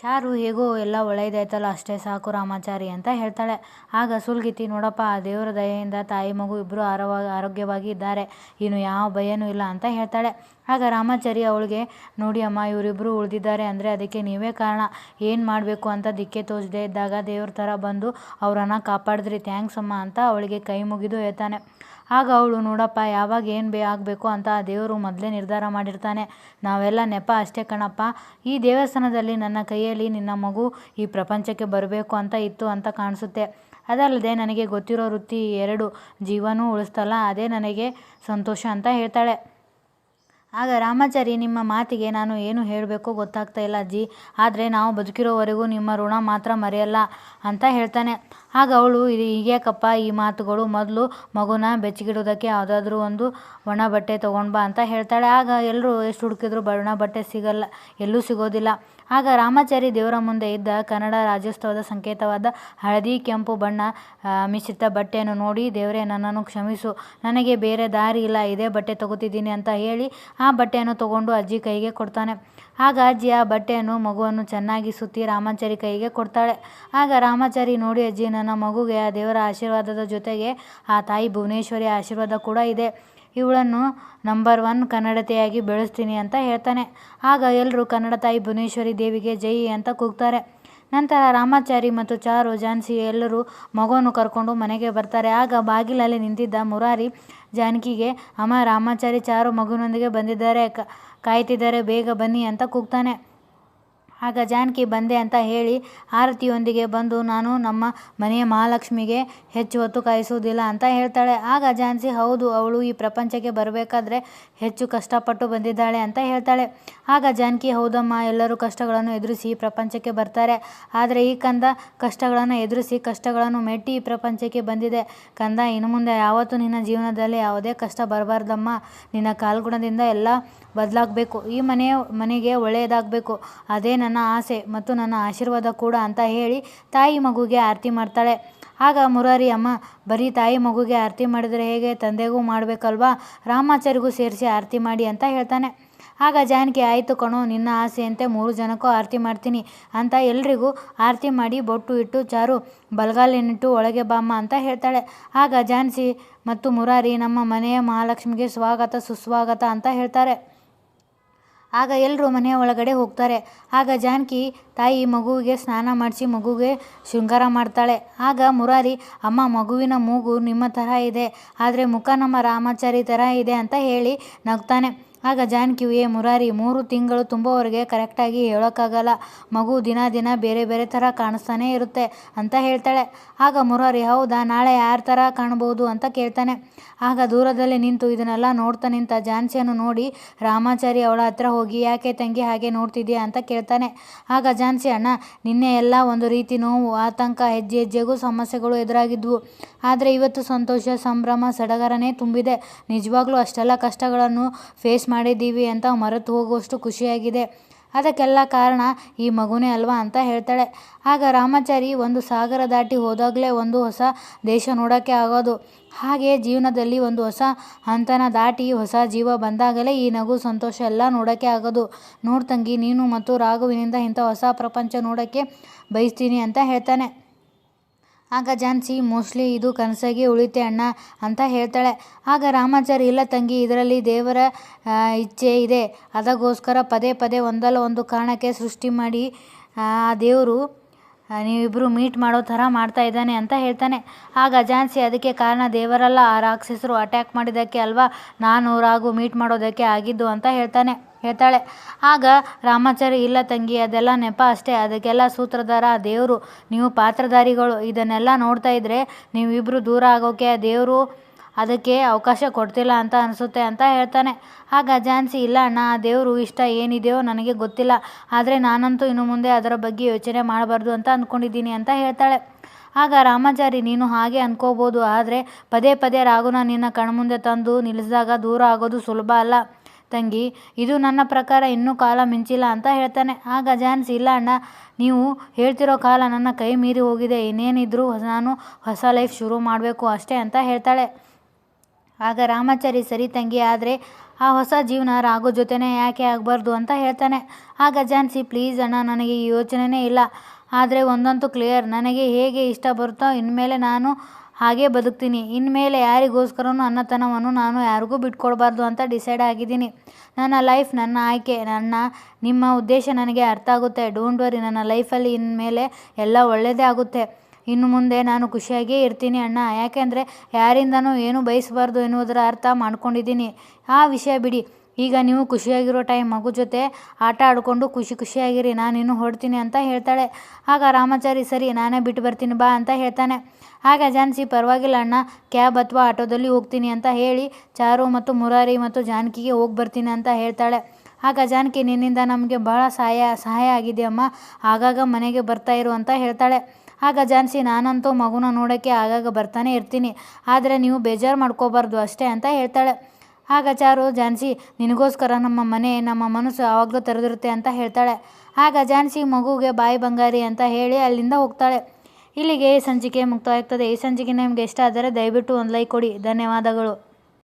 ಚಾರು ಹೇಗೋ ಎಲ್ಲ ಒಳ್ಳೆಯದಾಯ್ತಲ್ಲ ಅಷ್ಟೇ ಸಾಕು ರಾಮಾಚಾರಿ ಅಂತ ಹೇಳ್ತಾಳೆ. ಆಗ ಸುಲ್ಗಿತಿ, ನೋಡಪ್ಪ ದೇವರ ದಯೆಯಿಂದ ತಾಯಿ ಮಗು ಇಬ್ಬರು ಆರವಾಗಿ ಆರೋಗ್ಯವಾಗಿ ಇದ್ದಾರೆ. ಇನ್ನು ಯಾವ ಭಯನೂ ಇಲ್ಲ ಅಂತ ಹೇಳ್ತಾಳೆ. ಆಗ ರಾಮಾಚಾರಿ ಅವಳಿಗೆ, ನೋಡಿ ಅಮ್ಮ ಇವರಿಬ್ಬರು ಉಳಿದಿದ್ದಾರೆ ಅಂದರೆ ಅದಕ್ಕೆ ನೀವೇ ಕಾರಣ. ಏನು ಮಾಡಬೇಕು ಅಂತ ದಿಕ್ಕೆ ತೋಚದೇ ಇದ್ದಾಗ ದೇವ್ರ ಥರ ಬಂದು ಅವರನ್ನು ಕಾಪಾಡಿದ್ರಿ, ಥ್ಯಾಂಕ್ಸ್ ಅಮ್ಮ ಅಂತ ಅವಳಿಗೆ ಕೈ ಮುಗಿದು ಹೇಳ್ತಾನೆ. ಆಗ ಅವಳು, ನೋಡಪ್ಪ, ಯಾವಾಗ ಏನು ಬೇ ಆಗಬೇಕು ಅಂತ ಆ ದೇವರು ಮೊದಲೇ ನಿರ್ಧಾರ ಮಾಡಿರ್ತಾನೆ. ನಾವೆಲ್ಲ ನೆಪ ಅಷ್ಟೇ ಕಣಪ್ಪ. ಈ ದೇವಸ್ಥಾನದಲ್ಲಿ ನನ್ನ ಕೈಯಲ್ಲಿ ನಿನ್ನ ಮಗು ಈ ಪ್ರಪಂಚಕ್ಕೆ ಬರಬೇಕು ಅಂತ ಇತ್ತು ಅಂತ ಕಾಣಿಸುತ್ತೆ. ಅದಲ್ಲದೆ ನನಗೆ ಗೊತ್ತಿರೋ ವೃತ್ತಿ ಎರಡು. ಜೀವನೂ ಉಳಿಸ್ತಲ್ಲ, ಅದೇ ನನಗೆ ಸಂತೋಷ ಅಂತ ಹೇಳ್ತಾಳೆ. ಆಗ ರಾಮಾಚಾರಿ, ನಿಮ್ಮ ಮಾತಿಗೆ ನಾನು ಏನು ಹೇಳಬೇಕು ಗೊತ್ತಾಗ್ತಾ ಇಲ್ಲ ಅಜ್ಜಿ. ಆದರೆ ನಾವು ಬದುಕಿರೋವರೆಗೂ ನಿಮ್ಮ ಋಣ ಮಾತ್ರ ಮರೆಯಲ್ಲ ಅಂತ ಹೇಳ್ತಾನೆ. ಆಗ ಅವಳು, ಇದು ಹೀಗ್ಯಾಕಪ್ಪ, ಈ ಮಾತುಗಳು ಮೊದಲು ಮಗುನ ಬೆಚ್ಚಗಿಡೋದಕ್ಕೆ ಯಾವುದಾದ್ರೂ ಒಂದು ಒಣ ಬಟ್ಟೆ ತೊಗೊಂಡ್ಬಾ ಅಂತ ಹೇಳ್ತಾಳೆ. ಆಗ ಎಲ್ಲರೂ ಎಷ್ಟು ಹುಡುಕಿದ್ರು ಒಣ ಬಟ್ಟೆ ಸಿಗಲ್ಲ, ಎಲ್ಲೂ ಸಿಗೋದಿಲ್ಲ. ಆಗ ರಾಮಾಚಾರಿ ದೇವರ ಮುಂದೆ ಇದ್ದ ಕನ್ನಡ ರಾಜ್ಯೋತ್ಸವದ ಸಂಕೇತವಾದ ಹಳದಿ ಕೆಂಪು ಬಣ್ಣ ಮಿಶ್ರಿತ ಬಟ್ಟೆಯನ್ನು ನೋಡಿ, ದೇವರೇ, ನನ್ನನ್ನು ಕ್ಷಮಿಸು. ನನಗೆ ಬೇರೆ ದಾರಿ ಇಲ್ಲ. ಇದೇ ಬಟ್ಟೆ ತಗೋತಿದ್ದೀನಿ ಅಂತ ಹೇಳಿ ಆ ಬಟ್ಟೆಯನ್ನು ತಗೊಂಡು ಅಜ್ಜಿ ಕೈಗೆ ಕೊಡ್ತಾನೆ. ಆಗ ಅಜ್ಜಿ ಆ ಬಟ್ಟೆಯನ್ನು ಮಗುವನ್ನು ಚೆನ್ನಾಗಿ ಸುತ್ತಿ ರಾಮಾಚಾರಿ ಕೈಗೆ ಕೊಡ್ತಾಳೆ. ಆಗ ರಾಮಾಚಾರಿ ನೋಡಿ, ಅಜ್ಜಿ, ನನ್ನ ಮಗುಗೆ ಆ ದೇವರ ಆಶೀರ್ವಾದದ ಜೊತೆಗೆ ಆ ತಾಯಿ ಭುವನೇಶ್ವರಿ ಆಶೀರ್ವಾದ ಕೂಡ ಇದೆ. ಇವಳನ್ನು ನಂಬರ್ ಒನ್ ಕನ್ನಡತೆಯಾಗಿ ಬೆಳೆಸ್ತೀನಿ ಅಂತ ಹೇಳ್ತಾನೆ. ಆಗ ಎಲ್ಲರೂ ಕನ್ನಡ ತಾಯಿ ಭುವನೇಶ್ವರಿ ದೇವಿಗೆ ಜೈ ಅಂತ ಕೂಗ್ತಾರೆ. ನಂತರ ರಾಮಾಚಾರಿ ಮತ್ತು ಚಾರು ಜಾನ್ಸಿ ಎಲ್ಲರೂ ಮಗುವನ್ನು ಕರ್ಕೊಂಡು ಮನೆಗೆ ಬರ್ತಾರೆ. ಆಗ ಬಾಗಿಲಲ್ಲಿ ನಿಂತಿದ್ದ ಮುರಾರಿ ಜಾನಕಿಗೆ, ಅಮ್ಮ, ರಾಮಾಚಾರಿ ಚಾರು ಮಗುವಿನೊಂದಿಗೆ ಬಂದಿದ್ದಾರೆ ಕಾಯ್ತಿದ್ದಾರೆ, ಬೇಗ ಬನ್ನಿ ಅಂತ ಕೂಗ್ತಾನೆ. ಆಗ ಜಾನಕಿ ಬಂದೆ ಅಂತ ಹೇಳಿ ಆರತಿಯೊಂದಿಗೆ ಬಂದು, ನಾನು ನಮ್ಮ ಮನೆಯ ಮಹಾಲಕ್ಷ್ಮಿಗೆ ಹೆಚ್ಚು ಹೊತ್ತು ಕಾಯಿಸುವುದಿಲ್ಲ ಅಂತ ಹೇಳ್ತಾಳೆ. ಆಗ ಝಾನ್ಸಿ ಹೌದು, ಅವಳು ಈ ಪ್ರಪಂಚಕ್ಕೆ ಬರಬೇಕಾದ್ರೆ ಹೆಚ್ಚು ಕಷ್ಟಪಟ್ಟು ಬಂದಿದ್ದಾಳೆ ಅಂತ ಹೇಳ್ತಾಳೆ. ಆಗ ಜಾನಕಿ, ಹೌದಮ್ಮ, ಎಲ್ಲರೂ ಕಷ್ಟಗಳನ್ನು ಎದುರಿಸಿ ಈ ಪ್ರಪಂಚಕ್ಕೆ ಬರ್ತಾರೆ. ಆದರೆ ಈ ಕಂದ ಕಷ್ಟಗಳನ್ನು ಎದುರಿಸಿ ಕಷ್ಟಗಳನ್ನು ಮೆಟ್ಟಿ ಈ ಪ್ರಪಂಚಕ್ಕೆ ಬಂದಿದೆ. ಕಂದ, ಇನ್ನು ಮುಂದೆ ಯಾವತ್ತೂ ನಿನ್ನ ಜೀವನದಲ್ಲಿ ಯಾವುದೇ ಕಷ್ಟ ಬರಬಾರ್ದಮ್ಮ. ನಿನ್ನ ಕಾಲ್ಗುಣದಿಂದ ಎಲ್ಲ ಬದಲಾಗಬೇಕು. ಈ ಮನೆಯ, ಮನೆಗೆ ಒಳ್ಳೆಯದಾಗಬೇಕು. ಅದೇ ನನ್ನ ಆಸೆ ಮತ್ತು ನನ್ನ ಆಶೀರ್ವಾದ ಕೂಡ ಅಂತ ಹೇಳಿ ತಾಯಿ ಮಗುಗೆ ಆರತಿ ಮಾಡ್ತಾಳೆ. ಆಗ ಮುರಾರಿ ಅಮ್ಮ, ಬರೀ ತಾಯಿ ಮಗುಗೆ ಆರತಿ ಮಾಡಿದರೆ ಹೇಗೆ? ತಂದೆಗೂ ಮಾಡಬೇಕಲ್ವಾ? ರಾಮಾಚಾರಿಗೂ ಸೇರಿಸಿ ಆರತಿ ಮಾಡಿ ಅಂತ ಹೇಳ್ತಾನೆ. ಆಗ ಜಾನಕಿ, ಆಯಿತು ಕಣೋ, ನಿನ್ನ ಆಸೆಯಂತೆ ಮೂರು ಜನಕ್ಕೂ ಆರತಿ ಮಾಡ್ತೀನಿ ಅಂತ ಎಲ್ರಿಗೂ ಆರತಿ ಮಾಡಿ ಬೊಟ್ಟು ಇಟ್ಟು ಚಾರು ಬಲಗಾಲಿನಿಟ್ಟು ಒಳಗೆ ಬಾಮ್ಮ ಅಂತ ಹೇಳ್ತಾಳೆ. ಆಗ ಜಾನ್ಸಿ ಮತ್ತು ಮುರಾರಿ ನಮ್ಮ ಮನೆಯ ಮಹಾಲಕ್ಷ್ಮಿಗೆ ಸ್ವಾಗತ, ಸುಸ್ವಾಗತ ಅಂತ ಹೇಳ್ತಾರೆ. ಆಗ ಎಲ್ಲರೂ ಮನೆಯ ಒಳಗಡೆ ಹೋಗ್ತಾರೆ. ಆಗ ಜಾನಕಿ ತಾಯಿ ಮಗುವಿಗೆ ಸ್ನಾನ ಮಾಡಿಸಿ ಮಗುವಿಗೆ ಶೃಂಗಾರ ಮಾಡ್ತಾಳೆ. ಆಗ ಮುರಾರಿ, ಅಮ್ಮ, ಮಗುವಿನ ಮೂಗು ನಿಮ್ಮ ಥರ ಇದೆ. ಆದರೆ ಮುಖ ನಮ್ಮ ರಾಮಾಚಾರಿ ಥರ ಇದೆ ಅಂತ ಹೇಳಿ ನಗ್ತಾನೆ. ಆಗ ಜಾನಕಿ ಏ ಮುರಾರಿ, ಮೂರು ತಿಂಗಳು ತುಂಬುವವರೆಗೆ ಕರೆಕ್ಟಾಗಿ ಹೇಳೋಕ್ಕಾಗಲ್ಲ. ಮಗು ದಿನ ದಿನ ಬೇರೆ ಬೇರೆ ಥರ ಕಾಣಿಸ್ತಾನೆ ಇರುತ್ತೆ ಅಂತ ಹೇಳ್ತಾಳೆ. ಆಗ ಮುರಾರಿ, ಹೌದಾ, ನಾಳೆ ಯಾರ ಥರ ಕಾಣ್ಬೋದು ಅಂತ ಕೇಳ್ತಾನೆ. ಆಗ ದೂರದಲ್ಲಿ ನಿಂತು ಇದನ್ನೆಲ್ಲ ನೋಡ್ತಾ ನಿಂತ ಜಾನ್ಸಿಯನ್ನು ನೋಡಿ, ರಾಮಾಚಾರಿ ಅವಳ ಹತ್ರ ಹೋಗಿ ಯಾಕೆ ತಂಗಿ ಹಾಗೆ ನೋಡ್ತಿದ್ಯಾ? ಅಂತ ಕೇಳ್ತಾನೆ. ಆಗ ಜಾನ್ಸಿ, ಅಣ್ಣ, ನಿನ್ನೆ ಎಲ್ಲ ಒಂದು ರೀತಿ ನೋವು, ಆತಂಕ, ಹೆಜ್ಜೆ ಹೆಜ್ಜೆಗೂ ಸಮಸ್ಯೆಗಳು ಎದುರಾಗಿದ್ವು. ಆದರೆ ಇವತ್ತು ಸಂತೋಷ, ಸಂಭ್ರಮ, ಸಡಗರನೇ ತುಂಬಿದೆ. ನಿಜವಾಗ್ಲೂ ಅಷ್ಟೆಲ್ಲ ಕಷ್ಟಗಳನ್ನು ಫೇಸ್ ಮಾಡಿದ್ದೀವಿ ಅಂತ ಮರೆತು ಹೋಗುವಷ್ಟು ಖುಷಿಯಾಗಿದೆ. ಅದಕ್ಕೆಲ್ಲ ಕಾರಣ ಈ ಮಗುನೇ ಅಲ್ವಾ ಅಂತ ಹೇಳ್ತಾಳೆ. ಆಗ ರಾಮಾಚಾರಿ ಒಂದು ಸಾಗರ ದಾಟಿ ಹೋದಾಗಲೇ ಒಂದು ಹೊಸ ದೇಶ ನೋಡೋಕ್ಕೆ ಆಗೋದು. ಹಾಗೆ ಜೀವನದಲ್ಲಿ ಒಂದು ಹೊಸ ಹಂತನ ದಾಟಿ ಹೊಸ ಜೀವ ಬಂದಾಗಲೇ ಈ ನಗು ಸಂತೋಷ ಎಲ್ಲ ನೋಡೋಕ್ಕೆ ಆಗೋದು. ನೋಡ್ತಂಗಿ ನೀನು ಮತ್ತು ರಾಘುವಿನಿಂದ ಇಂಥ ಹೊಸ ಪ್ರಪಂಚ ನೋಡೋಕ್ಕೆ ಬಯಸ್ತೀನಿ ಅಂತ ಹೇಳ್ತಾನೆ. ಆಗ ಜಾನ್ಸಿ, ಮೋಸ್ಟ್ಲಿ ಇದು ಕನಸಾಗಿ ಉಳಿತೆ ಅಣ್ಣ ಅಂತ ಹೇಳ್ತಾಳೆ. ಆಗ ರಾಮಾಚಾರ್ಯ ಇಲ್ಲ ತಂಗಿ, ಇದರಲ್ಲಿ ದೇವರ ಇಚ್ಛೆ ಇದೆ. ಅದಕ್ಕೋಸ್ಕರ ಪದೇ ಪದೇ ಒಂದಲ್ಲ ಒಂದು ಕಾರಣಕ್ಕೆ ಸೃಷ್ಟಿ ಮಾಡಿ ಆ ದೇವರು ನೀವಿಬ್ಬರು ಮೀಟ್ ಮಾಡೋ ಥರ ಮಾಡ್ತಾ ಇದ್ದಾನೆ ಅಂತ ಹೇಳ್ತಾನೆ. ಆಗ ಝಾನ್ಸಿ ಅದಕ್ಕೆ ಕಾರಣ ದೇವರಲ್ಲ, ಆ ರಾಕ್ಷಸರು ಅಟ್ಯಾಕ್ ಮಾಡಿದ್ದಕ್ಕೆ ಅಲ್ವಾ? ನಾನು ರಾಗು ಮೀಟ್ ಮಾಡೋದಕ್ಕೆ ಆಗಿದ್ದು ಅಂತ ಹೇಳ್ತಾನೆ, ಹೇಳ್ತಾಳೆ. ಆಗ ರಾಮಾಚಾರಿ, ಇಲ್ಲ ತಂಗಿ, ಅದೆಲ್ಲ ನೆಪ ಅಷ್ಟೇ. ಅದಕ್ಕೆಲ್ಲ ಸೂತ್ರಧಾರ ದೇವರು. ನೀವು ಪಾತ್ರಧಾರಿಗಳು. ಇದನ್ನೆಲ್ಲ ನೋಡ್ತಾ ಇದ್ದರೆ ನೀವಿಬ್ಬರು ದೂರ ಆಗೋಕ್ಕೆ ದೇವರು ಅದಕ್ಕೆ ಅವಕಾಶ ಕೊಡ್ತಿಲ್ಲ ಅಂತ ಅನಿಸುತ್ತೆ ಅಂತ ಹೇಳ್ತಾನೆ. ಆಗ ಜಾನ್ಸಿ, ಇಲ್ಲ ಅಣ್ಣ ಆ ದೇವರು ಇಷ್ಟ ಏನಿದೆಯೋ ನನಗೆ ಗೊತ್ತಿಲ್ಲ. ಆದರೆ ನಾನಂತೂ ಇನ್ನು ಮುಂದೆ ಅದರ ಬಗ್ಗೆ ಯೋಚನೆ ಮಾಡಬಾರ್ದು ಅಂತ ಅಂದ್ಕೊಂಡಿದ್ದೀನಿ ಅಂತ ಹೇಳ್ತಾಳೆ. ಆಗ ರಾಮಾಚಾರಿ, ನೀನು ಹಾಗೆ ಅಂದ್ಕೋಬೋದು ಆದರೆ ಪದೇ ಪದೇ ರಾಘುನ ನಿನ್ನ ಕಣ್ಮುಂದೆ ತಂದು ನಿಲ್ಲಿಸಿದಾಗ ದೂರ ಆಗೋದು ಸುಲಭ ಅಲ್ಲ. ತಂಗಿ, ಇದು ನನ್ನ ಪ್ರಕಾರ ಇನ್ನೂ ಕಾಲ ಮಿಂಚಿಲ್ಲ ಅಂತ ಹೇಳ್ತಾನೆ. ಆಗ ಜಾನ್ಸ್, ಇಲ್ಲ ಅಣ್ಣ, ನೀವು ಹೇಳ್ತಿರೋ ಕಾಲ ನನ್ನ ಕೈ ಮೀರಿ ಹೋಗಿದೆ. ಇನ್ನೇನಿದ್ರೂ ನಾನು ಹೊಸ ಲೈಫ್ ಶುರು ಮಾಡಬೇಕು ಅಷ್ಟೇ ಅಂತ ಹೇಳ್ತಾಳೆ. ಆಗ ರಾಮಾಚಾರಿ ಸರಿ ತಂಗಿ ಆದರೆ ಆ ಹೊಸ ಜೀವನ ರಾಘು ಜೊತೆನೇ ಯಾಕೆ ಆಗಬಾರ್ದು ಅಂತ ಹೇಳ್ತಾನೆ. ಆಗ ಜಾನ್ಸಿ, ಪ್ಲೀಸ್ ಅಣ್ಣ, ನನಗೆ ಈ ಯೋಚನೆನೇ ಇಲ್ಲ. ಆದರೆ ಒಂದಂತೂ ಕ್ಲಿಯರ್. ನನಗೆ ಹೇಗೆ ಇಷ್ಟ ಬರುತ್ತೋ ಇನ್ಮೇಲೆ ನಾನು ಹಾಗೇ ಬದುಕ್ತೀನಿ. ಇನ್ಮೇಲೆ ಯಾರಿಗೋಸ್ಕರನೂ ಅನ್ನತನವನ್ನು ನಾನು ಯಾರಿಗೂ ಬಿಟ್ಕೊಡ್ಬಾರ್ದು ಅಂತ ಡಿಸೈಡ್ ಆಗಿದ್ದೀನಿ. ನನ್ನ ಲೈಫ್ ನನ್ನ ಆಯ್ಕೆ. ನನ್ನ, ನಿಮ್ಮ ಉದ್ದೇಶ ನನಗೆ ಅರ್ಥ ಆಗುತ್ತೆ. Don't worry. ನನ್ನ ಲೈಫಲ್ಲಿ ಇನ್ಮೇಲೆ ಎಲ್ಲ ಒಳ್ಳೆಯದೇ ಆಗುತ್ತೆ. ಇನ್ನು ಮುಂದೆ ನಾನು ಖುಷಿಯಾಗಿಯೇ ಇರ್ತೀನಿ ಅಣ್ಣ. ಯಾಕೆಂದರೆ ಯಾರಿಂದನೂ ಏನೂ ಬಯಸಬಾರ್ದು ಎನ್ನುವುದರ ಅರ್ಥ ಮಾಡ್ಕೊಂಡಿದ್ದೀನಿ. ಆ ವಿಷಯ ಬಿಡಿ. ಈಗ ನೀವು ಖುಷಿಯಾಗಿರೋ ಟೈಮ್, ಮಗು ಜೊತೆ ಆಟ ಆಡಿಕೊಂಡು ಖುಷಿ ಖುಷಿಯಾಗಿರಿ. ನಾನು ಇನ್ನು ಹೊಡ್ತೀನಿ ಅಂತ ಹೇಳ್ತಾಳೆ. ಆಗ ರಾಮಾಚಾರಿ, ಸರಿ, ನಾನೇ ಬಿಟ್ಟು ಬರ್ತೀನಿ ಬಾ ಅಂತ ಹೇಳ್ತಾನೆ. ಆಗ ಜಾನ್ಸಿ, ಪರವಾಗಿಲ್ಲ ಅಣ್ಣ. ಕ್ಯಾಬ್ ಅಥವಾ ಆಟೋದಲ್ಲಿ ಹೋಗ್ತೀನಿ ಅಂತ ಹೇಳಿ ಚಾರು ಮತ್ತು ಮುರಾರಿ ಮತ್ತು ಜಾನಕಿಗೆ ಹೋಗಿ ಬರ್ತೀನಿ ಅಂತ ಹೇಳ್ತಾಳೆ. ಆಗ ಜಾನಕಿ, ನಿನ್ನಿಂದ ನಮಗೆ ಬಹಳ ಸಹಾಯ ಸಹಾಯ ಆಗಿದೆ ಅಮ್ಮ. ಆಗಾಗ ಮನೆಗೆ ಬರ್ತಾ ಇರು ಅಂತ ಹೇಳ್ತಾಳೆ. ಆಗ ಝಾನ್ಸಿ ನಾನಂತೂ ಮಗುನ ನೋಡೋಕ್ಕೆ ಆಗಾಗ ಬರ್ತಾನೆ ಇರ್ತೀನಿ. ಆದರೆ ನೀವು ಬೇಜಾರು ಮಾಡ್ಕೋಬಾರ್ದು ಅಷ್ಟೇ ಅಂತ ಹೇಳ್ತಾಳೆ. ಆಗ ಚಾರು ಝಾನ್ಸಿ ನಿನಗೋಸ್ಕರ ನಮ್ಮ ಮನೆ, ನಮ್ಮ ಮನಸ್ಸು ಯಾವಾಗಲೂ ತೆರೆದಿರುತ್ತೆ ಅಂತ ಹೇಳ್ತಾಳೆ. ಆಗ ಝಾನ್ಸಿ ಮಗುಗೆ ಬಾಯಿ ಬಂಗಾರಿ ಅಂತ ಹೇಳಿ ಅಲ್ಲಿಂದ ಹೋಗ್ತಾಳೆ. ಇಲ್ಲಿಗೆ ಈ ಸಂಚಿಕೆ ಮುಕ್ತವಾಗ್ತದೆ ಈ ಸಂಚಿಕೆ ನಿಮಗೆ ಇಷ್ಟ ಆದರೆ ದಯವಿಟ್ಟು ಒಂದು ಲೈಕ್ ಕೊಡಿ. ಧನ್ಯವಾದಗಳು.